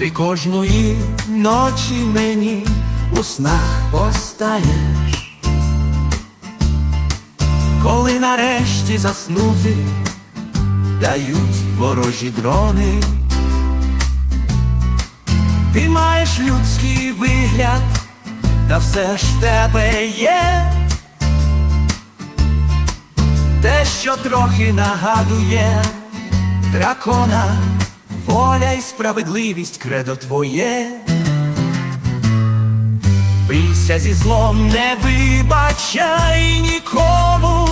Ти кожної ночі мені у снах постаєш, коли нарешті заснути дають ворожі дрони. Ти маєш людський вигляд, та все ж в тебе є те, що трохи нагадує дракона, воля і справедливість кредо твоє. Бийся зі злом, не вибачай нікому,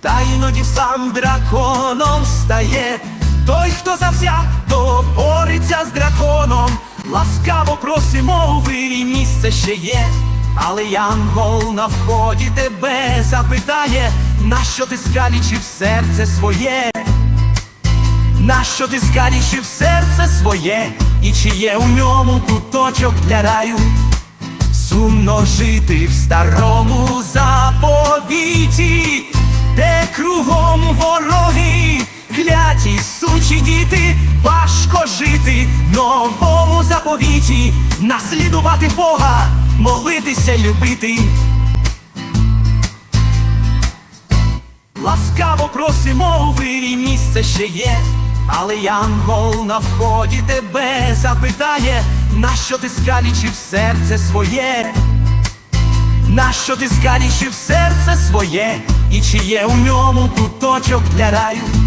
та іноді сам драконом стає. Той, хто завзято бореться з драконом, ласкаво просимо у вирі місце ще є. Але янгол на вході тебе запитає, нащо ти скалічив серце своє? Нащо ти скалічив серце своє, і чи є у ньому куточок для раю? Сумно жити в старому заповіті, де кругом вороги, кляті сучі діти, важко жити в новому заповіті, наслідувати Бога, молитися, любити. Ласкаво просимо у вирі місце ще є, але янгол на вході тебе запитає, нащо ти скалічив серце своє? Нащо ти скалічив серце своє? І чи є у ньому куточок для раю?